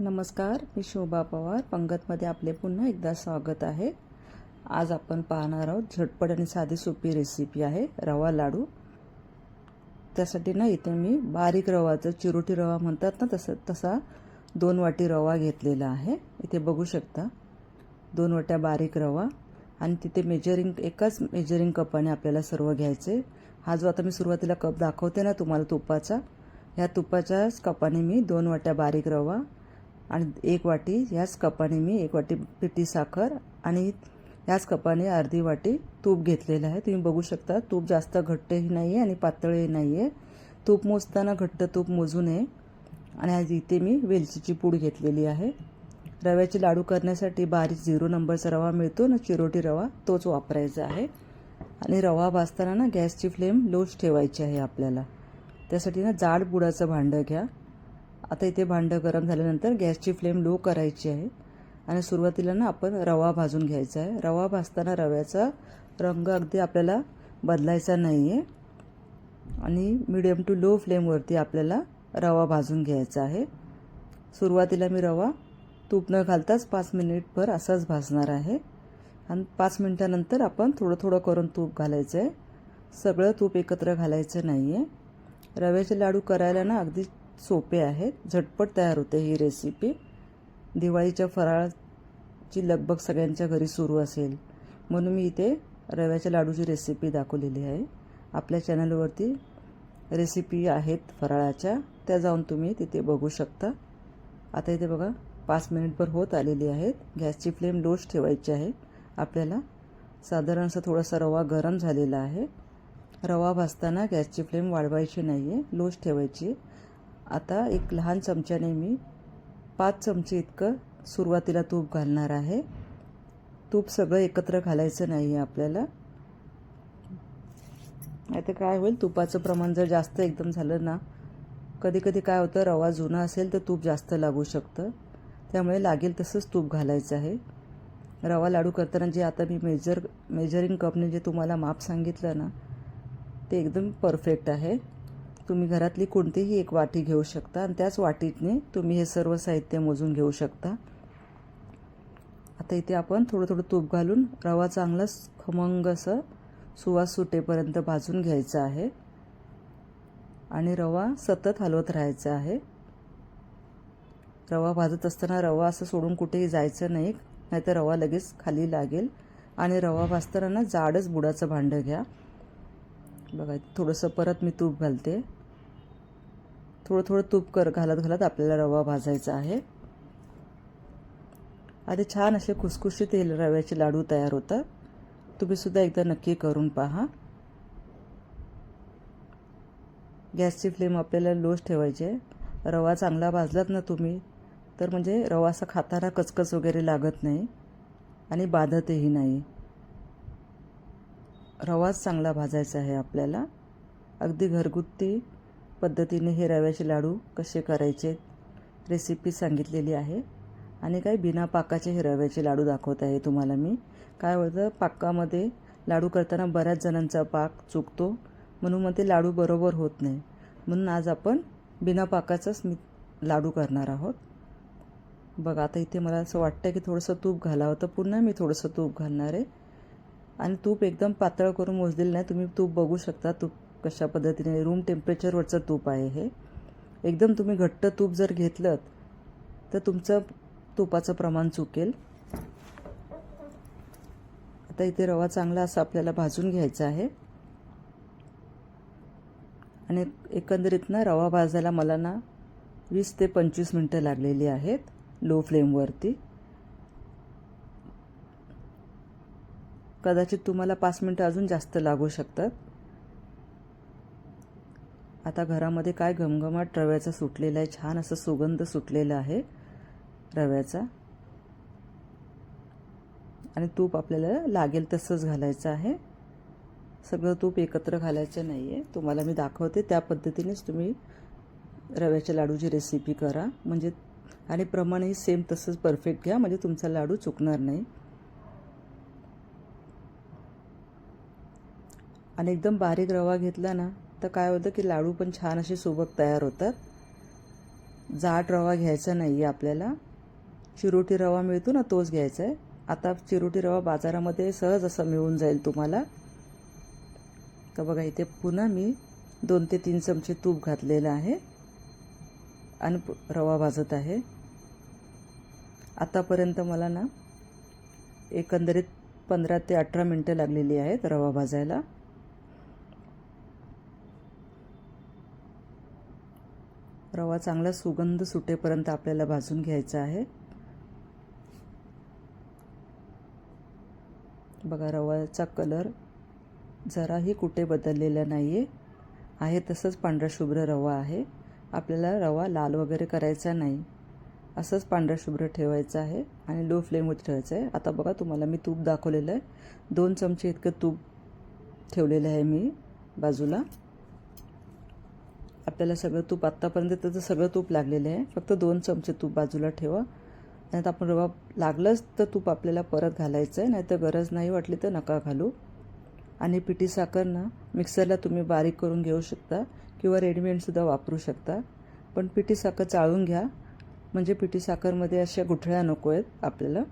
नमस्कार मी शोभा पवार. पंगतमध्ये आपले पुन्हा एकदा स्वागत आहे. आज आपण पाहणार आहोत झटपट आणि साधी सोपी रेसिपी आहे रवा लाडू. त्यासाठी ना इथे मी बारीक रवाचं चिरोटी रवा म्हणतात ना तसं तसा दोन वाटी रवा घेतलेला आहे. इथे बघू शकता दोन वाट्या बारीक रवा आणि तिथे मेजरिंग एकाच मेजरिंग कपाने आपल्याला सर्व घ्यायचे. हा जो आता मी सुरुवातीला कप दाखवते ना तुम्हाला तुपाचा ह्या तुपाच्याच कपाने मी दोन वाट्या बारीक रवा आणि एक वाटी ह्याच कपाने मी एक वाटी पिठी साखर आणि ह्याच कपाने अर्धी वाटी तूप घेतलेलं आहे. तुम्ही बघू शकता तूप जास्त घट्टही नाही आहे आणि पातळही नाही आहे तूप मोजताना घट्ट तूप मोजू नये. आणि आज इथे मी वेलचीची पूड घेतलेली आहे. रव्याचे लाडू करण्यासाठी बारीक झिरो नंबरचा रवा मिळतो ना चिरोटी रवा तोच वापरायचा आहे. आणि रवा भाजताना ना गॅसची फ्लेम लोच ठेवायची आहे आपल्याला. त्यासाठी ना जाड बुडाचं भांडं घ्या. आता इथे भांडं गरम झाल्यानंतर गॅसची फ्लेम लो करायची आहे. आणि सुरुवातीला ना आपण रवा भाजून घ्यायचा आहे. रवा भाजताना रव्याचा रंग अगदी आपल्याला बदलायचा नाही आहे आणि मिडियम टू लो फ्लेमवरती आपल्याला रवा भाजून घ्यायचा आहे. सुरुवातीला मी रवा तूप न घालताच पाच मिनिटभर असाच भाजणार आहे. आणि पाच मिनटानंतर आपण थोडं थोडं करून तूप घालायचं आहे सगळं तूप एकत्र घालायचं नाही आहे रव्याचे लाडू करायला ना अगदी सोपे आहेत. झटपट तयार होते ही रेसिपी दिवाळीच्या फराळची लगबग सगळ्यांच्या घरी सुरू असेल. म्हणून मी इथे रव्याच्या लाडूची रेसिपी दाखवलेली आहे. आपल्या चॅनलवरती रेसिपी आहेत फराळाच्या. त्या जाऊन तुम्ही तिथे बघू शकता. आता इथे बघा पाच मिनिटभर होत आलेली आहेत. गॅसची फ्लेम लोच ठेवायची आहे. आपल्याला साधारण थोडासा रवा गरम झालेला आहे. रवा भाजताना गॅसची फ्लेम वाढवायची नाही आहे लोच ठेवायची. आता एक लहान चमच्याने मी पाच चमचे इतकं सुरुवातीला तूप घालणार आहे. तूप सगळं एकत्र घालायचं नाही आहे आपल्याला. आता काय होईल तुपाचं प्रमाण जर जास्त एकदम झालं ना कधी कधी काय होतं रवा जुना असेल तर तूप जास्त लागू शकतं. त्यामुळे लागेल तसंच तूप घालायचं आहे. रवा लाडू करताना जे आता मी मेजर मेजरिंग कपने जे तुम्हाला माप सांगितलं ना ते एकदम परफेक्ट आहे. तुम्ही घरातली कोणतीही एक वाटी घेऊ शकता आणि त्याच वाटीतने तुम्ही हे सर्व साहित्य मोजून घेऊ शकता. आता इथे आपण थोडं थोडं तूप घालून रवा चांगला खमंग असं सुवास सुटेपर्यंत भाजून घ्यायचा आहे. आणि रवा सतत हलवत राहायचा आहे. रवा भाजत असताना रवा असं सोडून कुठेही जायचं नाही नाहीतर रवा लगेच खाली लागेल. आणि रवा भाजताना ना जाडच बुडाचं भांडं घ्या. बघा थोडंसं परत मी तूप घालते. थोडं थोडं तूप कर घालत घालत आपल्याला रवा भाजायचा आहे. आधी छान असे खुसखुशीत तेल रव्याचे लाडू तयार होतात. तुम्ही सुद्धा एकदा नक्की करून पहा. गॅसची फ्लेम आपल्याला लोच ठेवायची आहे. रवा चांगला भाजलात ना तुम्ही तर म्हणजे रवा असा खाताना कचकच वगैरे लागत नाही आणि बाधतही नाही. रवाच चांगला भाजायचा आहे आपल्याला. अगदी घरगुती पद्धतीने हे रव्याचे लाडू कसे करायचे रेसिपी सांगितलेली आहे. आणि काही बिना पाकाचे हे रव्याचे लाडू दाखवत आहे तुम्हाला मी. काय होतं पाकामध्ये लाडू करताना बऱ्याच जणांचा पाक चुकतो. म्हणून मग ते लाडू बरोबर होत नाही. म्हणून आज आपण बिना पाकाचाच मी लाडू करणार आहोत. बघा आता इथे मला असं वाटतं की थोडंसं तूप घालावं. तर पुन्हा मी थोडंसं तूप घालणार आहे. आणि तूप एकदम पातळ करून मोजलेलं नाही. तुम्ही तूप बघू शकता. तूप कशा पद्धतीने रूम टेम्परेचरवरचं तूप आहे हे. एकदम तुम्ही घट्ट तूप जर घेतलं तर तुमचं तुपाचं प्रमाण चुकेल. आता इथे रवा चांगला असा आपल्याला भाजून घ्यायचा आहे. आणि एकंदरीत ना रवा भाजायला मला ना वीस ते पंचवीस मिनटं लागलेली आहेत लो फ्लेमवरती कदाचित तुम्हाला पाच मिनटं अजून जास्त लागू शकतात. आता घरामध्ये काय घमघमाट रव्याचा सुटलेला आहे? छान असं सुगंध सुटलेला आहे रव्याचा. आणि तूप आपल्याला लागेल तसंच घालायचं आहे. सगळं तूप एकत्र घालायचं नाही आहे तुम्हाला मी दाखवते. त्या पद्धतीनेच तुम्ही रव्याच्या लाडूची रेसिपी करा. म्हणजे आणि प्रमाणही सेम तसंच परफेक्ट घ्या. म्हणजे तुमचा लाडू चुकणार नाही. आणि एकदम बारीक रवा घेतला ना तर काय होतं की लाडू पण छान असे सोबत तयार होतात. जाड रवा घ्यायचा नाही आहे आपल्याला. चिरोटी रवा मिळतो ना तोच घ्यायचा आहे आता चिरोटी रवा बाजारामध्ये सहज असं मिळून जाईल तुम्हाला. तर बघा इथे पुन्हा मी दोन ते तीन चमचे तूप घातलेलं आहे. आणि रवा भाजत आहे. आतापर्यंत मला ना एकंदरीत पंधरा ते अठरा मिनटं लागलेली आहेत रवा भाजायला. रवा चांगला सुगंध सुटेपर्यंत आपल्याला भाजून घ्यायचा आहे. बघा रवाचा कलर जराही कुठे बदललेला नाही आहे आहे तसंच पांढरा शुभ्र रवा आहे. आपल्याला रवा लाल वगैरे करायचा नाही. असंच पांढरा शुभ्र ठेवायचं आहे आणि लो फ्लेमवर ठेवायचं आहे. आता बघा तुम्हाला मी तूप दाखवलेलं आहे. दोन चमचे इतकं तूप ठेवलेलं आहे मी बाजूला. आपल्याला सगळं तूप आत्तापर्यंत त्याचं सगळं तूप लागलेलं आहे. फक्त दोन चमचे तूप बाजूला ठेवा. आणि आता आपण रवा लागलंच तर तूप आपल्याला परत घालायचं आहे नाही तर गरज नाही वाटली तर नका घालू. आणि पिठी साखर ना मिक्सरला तुम्ही बारीक करून घेऊ शकता किंवा रेडीमेडसुद्धा वापरू शकता. पण पिठी साखर चाळून घ्या. म्हणजे पिठी साखरमध्ये अशा गुठळ्या नको आहेत आपल्याला.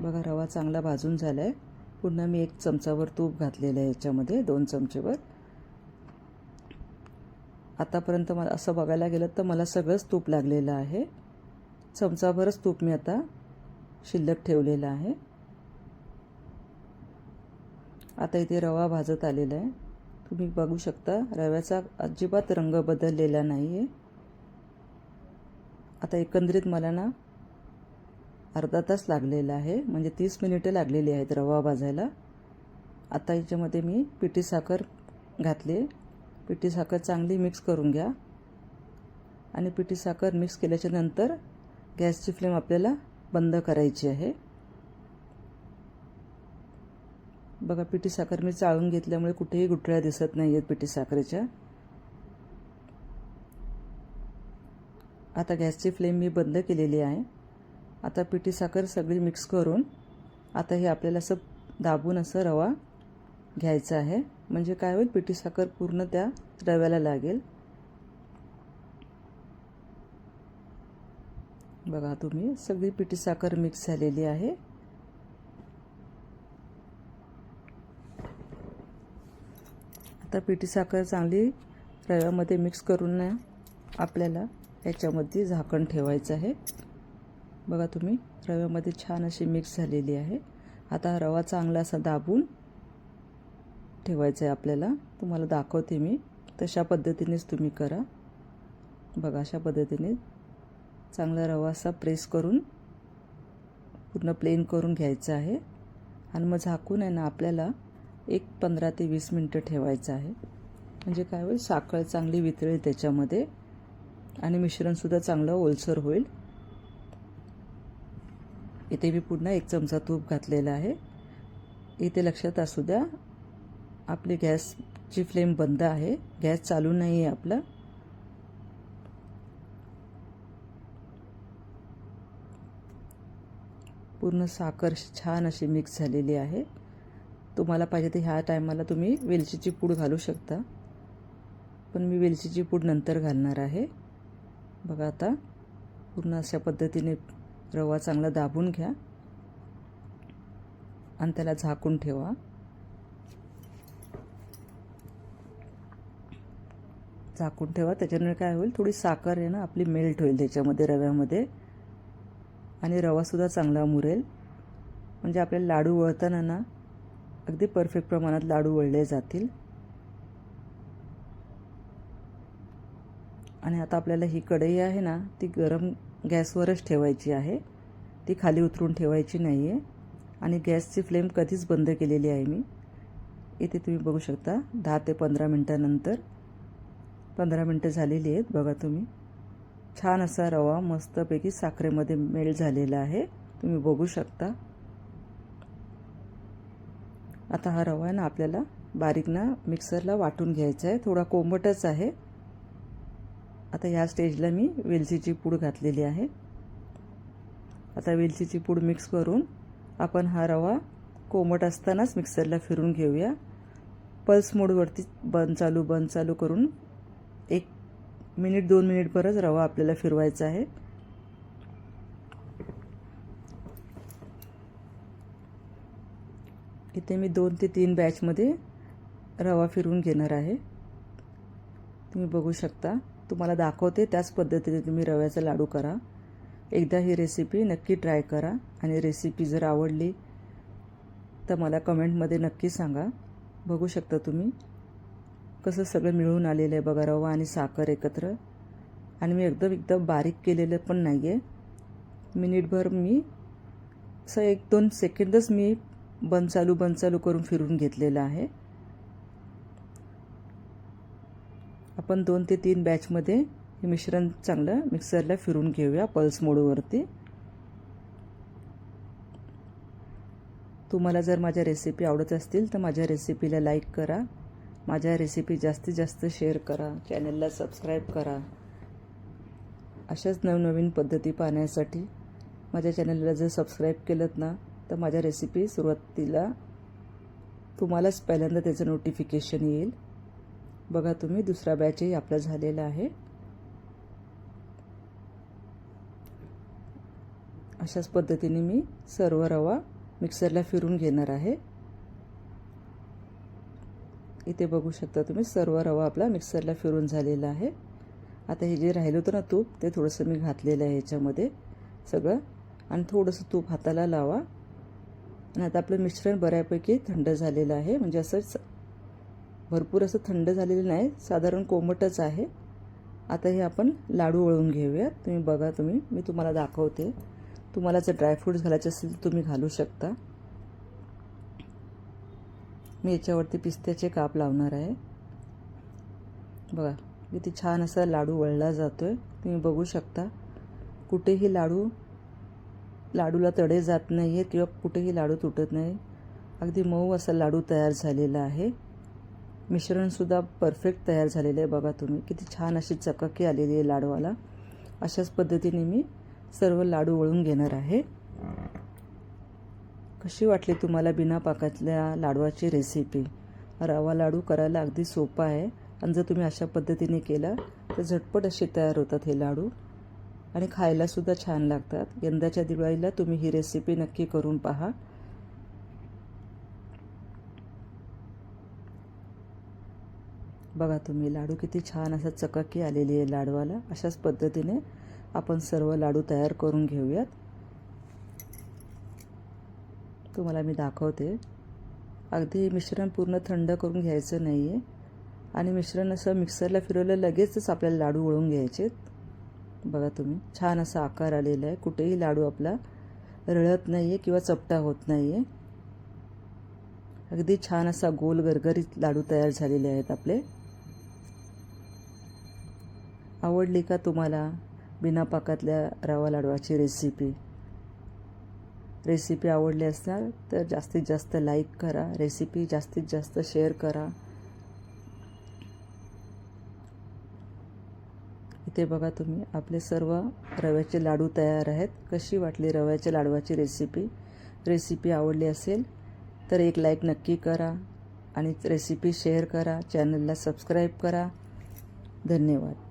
बघा रवा चांगला भाजून झाला आहे पुन्हा मी एक चमचावर तूप घातलेलं आहे याच्यामध्ये दोन चमचेवर आतापर्यंत मला असं बघायला गेलं तर मला सगळंच तूप लागलेलं आहे. चमचाभरच तूप मी आता शिल्लक ठेवलेलं आहे. आता इथे रवा भाजत आलेला आहे. तुम्ही बघू शकता रव्याचा अजिबात रंग बदललेला नाही आहे आता एकंदरीत मला ना अर्धा तास लागलेला आहे. म्हणजे तीस मिनिटं लागलेली आहेत रवा भाजायला. आता याच्यामध्ये मी पिठी साखर घातली. पिठी साखर चांगली मिक्स करून घ्या. आणि पिठी साखर मिक्स केल्याच्यानंतर गॅसची फ्लेम आपल्याला बंद करायची आहे. बघा पिठी साखर मी चाळून घेतल्यामुळे कुठेही गुठळ्या दिसत नाही आहेत पिठी साखरेच्या. आता गॅसची फ्लेम मी बंद केलेली आहे. आता पिठी साखर सगळी मिक्स करून आता हे आपल्याला असं दाबून असं रवा घ्यायचा आहे. म्हणजे काय होईल? पिठी साखर पूर्ण त्या रव्याला लागेल. बघा तुम्ही सगळी पिठी साखर मिक्स झालेली आहे. आता पिठी साखर चांगली रव्यामध्ये मिक्स करून आपल्याला याच्यामध्ये झाकण ठेवायचं आहे. बघा तुम्ही रव्यामध्ये छान अशी मिक्स झालेली आहे. आता रवा चांगला असा दाबून ठेवायचा आहे आपल्याला. तुम्हाला दाखवते मी. तशा पद्धतीनेच तुम्ही करा. बघा अशा पद्धतीने चांगला रवा असा प्रेस करून पूर्ण प्लेन करून घ्यायचा आहे. आणि मग झाकून आहे ना आपल्याला एक पंधरा ते वीस मिनटं ठेवायचं आहे. म्हणजे काय होईल? साखर चांगली वितळेल त्याच्यामध्ये. आणि मिश्रणसुद्धा चांगलं ओलसर होईल. इथे मी पुन्हा एक चमचा तूप घातलेला आहे. इथे लक्षात असू द्या आपली गॅसची फ्लेम बंद आहे. गॅस चालू नाही आहे आपला. पूर्ण साखर छान अशी मिक्स झालेली आहे. तुम्हाला पाहिजे तर ह्या टायमाला तुम्ही वेलचीची पूड घालू शकता. पण मी वेलचीची पूड नंतर घालणार आहे. बघा आता पूर्ण अशा पद्धतीने रवा चांगला दाबून घ्या. आणि त्याला झाकून ठेवा. झाकून ठेवा. त्याच्यामुळे काय होईल? थोडी साखर आहे ना आपली मेल्ट होईल त्याच्यामध्ये रव्यामध्ये. आणि रवासुद्धा चांगला मुरेल. म्हणजे आपल्याला लाडू वळताना ना अगदी परफेक्ट प्रमाणात लाडू वळले जातील. आणि आता आपल्याला ही कढई आहे ना ती गरम गॅसवरच ठेवायची आहे. ती खाली उतरून ठेवायची नाही आहे आणि गॅसची फ्लेम कधीच बंद केलेली आहे मी. इथे तुम्ही बघू शकता दहा ते पंधरा मिनटानंतर. पंधरा मिनटं झालेली आहेत बघा तुम्ही. छान असा रवा मस्तपैकी साखरेमध्ये मेल्ट झालेला आहे. तुम्ही बघू शकता. आता हा रवा आहे ना आपल्याला बारीक ना मिक्सरला वाटून घ्यायचा आहे. थोडा कोंबटच आहे. आता या स्टेजला मी वेलचीची पूड घातलेली आहे. आता वेलचीची पूड मिक्स करून आपण हा रवा कोमट असतानाच मिक्सरला फिरून घेऊया. पल्स मोडवरती बंद चालू बंद चालू करून एक मिनिट दोन मिनिटभरच रवा आपल्याला फिरवायचा आहे. इथे मी दोन ते तीन बॅचमध्ये रवा फिरवून घेणार आहे. तुम्ही बघू शकता. तुम्हाला दाखवते त्याच पद्धतीने तुम्ही रव्याचा लाडू करा. एकदा ही रेसिपी नक्की ट्राय करा आणि रेसिपी जर आवडली तर मला कमेंटमध्ये नक्की सांगा. बघू शकता तुम्ही कसं सगळं मिळून आलेलं आहे बघा रवा आणि साखर एकत्र. आणि मी एकदम एकदम बारीक केलेलं पण नाही आहे मिनिटभर मी असं एक दोन सेकंदच मी बंद चालू बंद चालू करून फिरून घेतलेलं आहे. आपण दोन ते तीन बॅचमध्ये हे मिश्रण चांगलं मिक्सरला फिरून घेऊया पल्स मोडवरती तुम्हाला जर माझ्या रेसिपी आवडत असतील तर माझ्या रेसिपीला लाईक करा. माझ्या रेसिपी जास्तीत जास्त शेअर करा. चॅनलला सबस्क्राईब करा. अशाच नवनवीन पद्धती पाहण्यासाठी माझ्या चॅनलला जर सबस्क्राईब केलं ना तर माझ्या रेसिपी सुरुवातीला तुम्हालाच पहिल्यांदा त्याचं नोटिफिकेशन येईल. बघा तुम्ही दुसरा बॅचही आपला झालेला आहे. अशाच पद्धतीने मी सर्व रवा मिक्सरला फिरून घेणार आहे. इथे बघू शकता तुम्ही सर्व रवा आपला मिक्सरला फिरून झालेला आहे. आता हे जे राहिलं होतं ना तूप ते थोडंसं मी घातलेलं आहे ह्याच्यामध्ये सगळं. आणि थोडंसं तूप हाताला लावा. आणि आता आपलं मिश्रण बऱ्यापैकी थंड झालेलं आहे. म्हणजे असंच भरपूर असं थंड झालेलं नाही साधारण कोमटच आहे. आता हे आपण लाडू वळून घेऊयात तुम्ही बघा तुम्ही मी तुम्हाला दाखवते. तुम्हाला जर ड्रायफ्रूट्स घालायचे असतील तर तुम्ही घालू शकता. मी याच्यावरती पिस्त्याचे काप लावणार आहे. बघा किती छान असा लाडू वळला जातो आहे तुम्ही बघू शकता. कुठेही लाडू लाडूला तडे जात नाही आहेत किंवा कुठेही लाडू तुटत नाही. अगदी मऊ असा लाडू तयार झालेला आहे. मिश्रणसुद्धा परफेक्ट तयार झालेलं आहे बघा तुम्ही. किती छान अशी चकाकी आलेली आहे लाडवाला. अशाच पद्धतीने मी सर्व लाडू वळून घेणार आहे. कशी वाटली तुम्हाला बिना पाकातल्या लाडवाची रेसिपी रवा लाडू करायला अगदी सोपा आहे. आणि जर तुम्ही अशा पद्धतीने केला तर झटपट असे तयार होतात हे लाडू. आणि खायलासुद्धा छान लागतात. यंदाच्या दिवाळीला तुम्ही ही रेसिपी नक्की करून पहा. बघा तुम्ही लाडू किती छान असा चकाकी आलेली आहे लाडवाला. अशाच पद्धतीने आपण सर्व लाडू तयार करून घेऊयात. तुम्हाला मी दाखवते. अगदी मिश्रण पूर्ण थंड करून घ्यायचं नाही आहे आणि मिश्रण असं मिक्सरला फिरवलं लगेचच आपल्याला लाडू वळून घ्यायचे बघा तुम्ही छान असा आकार आलेला आहे. कुठेही लाडू आपला रळत नाही आहे किंवा चपटा होत नाही आहे अगदी छान असा गोल गरगरीत लाडू तयार झालेले आहेत आपले. आवडली का तुम्हाला बिना पाकातल्या रवा लाडवाची रेसिपी रेसिपी आवडली असणार तर जास्तीत जास्त लाईक करा. रेसिपी जास्तीत जास्त शेअर करा. इथे बघा तुम्ही आपले सर्व रव्याचे लाडू तयार आहेत. कशी वाटली रव्याच्या लाडवाची रेसिपी रेसिपी आवडली असेल तर एक लाईक नक्की करा आणि रेसिपी शेअर करा. चॅनलला सबस्क्राईब करा. धन्यवाद.